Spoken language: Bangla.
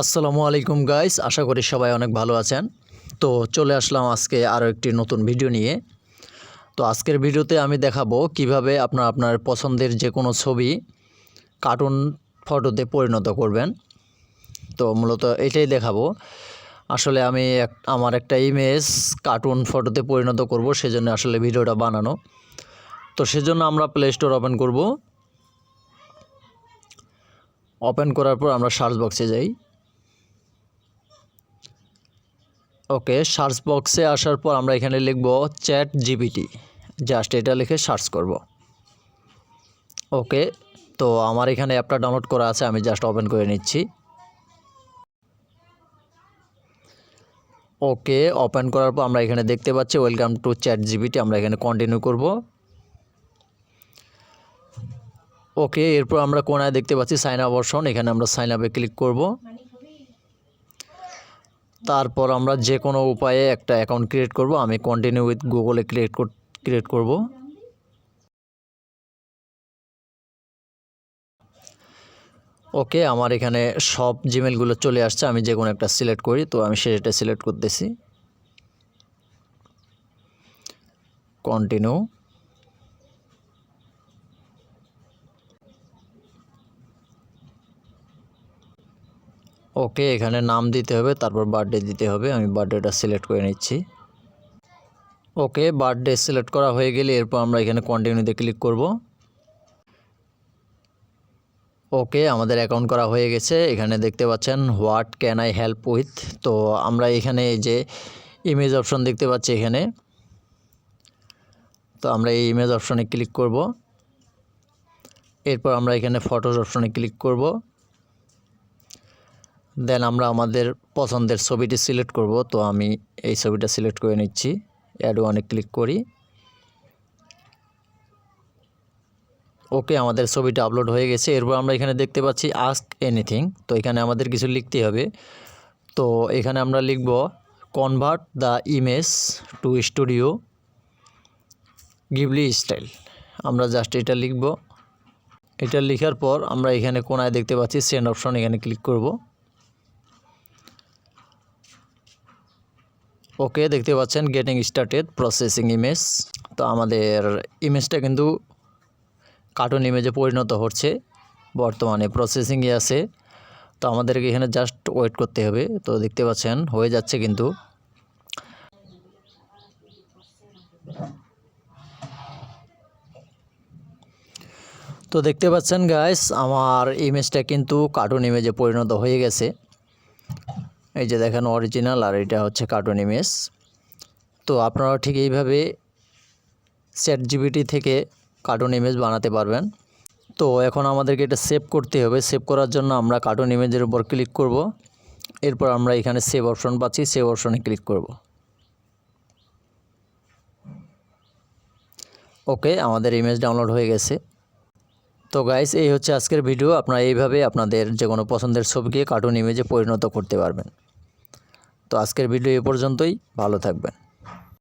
আসসালামু আলাইকুম গাইস আশা করি সবাই অনেক ভালো আছেন। তো চলে আসলাম আজকে আরও একটি নতুন ভিডিও নিয়ে। তো আজকের ভিডিওতে আমি দেখাবো কীভাবে আপনার আপনার পছন্দের যে কোনো ছবি কার্টুন ফটোতে পরিণত করবেন। তো মূলত এটাই দেখাবো। আসলে আমি এক, আমার একটা ইমেজ কার্টুন ফটোতে পরিণত করব, সেজন্য আসলে ভিডিওটা বানানো। তো সেজন্য আমরা প্লে স্টোর ওপেন করব। ওপেন করার পর আমরা সার্চ বক্সে যাই। ওকে সার্চ বক্সে আসার পর আমরা এখানে লিখব চ্যাট জিপিটি জাস্ট এটা লিখে সার্চ করব। ওকে, তো আমার এখানে অ্যাপটা ডাউনলোড করা আছে, আমি জাস্ট ওপেন করে নিচ্ছি। ওকে ওপেন করার পর আমরা এখানে দেখতে পাচ্ছি ওয়েলকাম টু চ্যাট জিপিটি আমরা এখানে কন্টিনিউ করব। ওকে, এরপর আমরা কোনায় দেখতে পাচ্ছি সাইন আপ অপশন এখানে আমরা সাইন আপে ক্লিক করব। তারপর আমরা যে কোনো উপায়ে একটা অ্যাকাউন্ট ক্রিয়েট করব। আমি কন্টিনিউ উইথ গুগলে ক্রিয়েট ক্রিয়েট করব। ওকে আমার এখানে সব জিমেলগুলো চলে আসছে। আমি যে কোনো একটা সিলেক্ট করি, তো আমি সেটা সিলেক্ট করতেছি। কন্টিনিউ ওকে, এখানে নাম দিতে হবে, তারপর বার্থডে দিতে হবে, আমি বার্থডেটা সিলেক্ট করে নিচ্ছি। ওকে বার্থডে সিলেক্ট করা হয়ে গেলে এরপর আমরা এখানে কন্টিনিউতে ক্লিক করব। ওকে, আমাদের অ্যাকাউন্ট করা হয়ে গেছে, এখানে দেখতে পাচ্ছেন what can I help with তো আমরা এখানে যে ইমেজ অপশন দেখতে পাচ্ছি এখানে। তো আমরা এই ইমেজ অপশনে ক্লিক করব। এরপর আমরা এখানে ফটোস অপশনে ক্লিক করব। দেন আমরা আমাদের পছন্দের ছবিটি সিলেক্ট করব। তো আমি এই ছবিটা সিলেক্ট করে নিচ্ছি। অ্যাড ওয়ানে ক্লিক করি। ওকে, আমাদের ছবিটা আপলোড হয়ে গেছে। এরপর আমরা এখানে দেখতে পাচ্ছি আস্ক এনিথিং। তো এখানে আমাদের কিছু লিখতে হবে। তো এখানে আমরা লিখব, convert the image to studio Ghibli style. আমরা জাস্ট এটা লিখব। এটা লেখার পর আমরা এখানে কোনায় দেখতে পাচ্ছি, সেন্ড অপশন এখানে ক্লিক করব। ওকে, দেখতে পাচ্ছেন গেটিং স্টার্টেড প্রসেসিং ইমেজ তো আমাদের ইমেজটা কিন্তু কার্টুন ইমেজে পরিণত হচ্ছে, বর্তমানে প্রসেসিংয়ে আছে। তো আমাদেরকে এখানে জাস্ট ওয়েট করতে হবে। তো দেখতে পাচ্ছেন, হয়ে যাচ্ছে কিন্তু। তো দেখতে পাচ্ছেন গাইস আমার ইমেজটা কিন্তু কার্টুন ইমেজে পরিণত হয়ে গেছে। এই যে দেখেন অরিজিনাল আর এটা হচ্ছে কার্টুন ইমেজ তো আপনারা ঠিক এইভাবে চ্যাট জিবিটি থেকে কার্টুন ইমেজ বানাতে পারবেন। তো এখন আমাদেরকে এটা সেভ করতে হবে। সেভ করার জন্য আমরা কার্টুন ইমেজের উপর ক্লিক করব। এরপর আমরা এখানে সেভ অপশন পাচ্ছি। সেভ অপশনে ক্লিক করব। ওকে আমাদের ইমেজ ডাউনলোড হয়ে গেছে। তো গাইস এই হচ্ছে আজকের ভিডিও আপনারা এইভাবে আপনাদের যে কোনো পছন্দের ছবিকে কার্টুন ইমেজে পরিণত করতে পারবেন। তো আজকের ভিডিও এ পর্যন্তই। ভালো থাকবেন।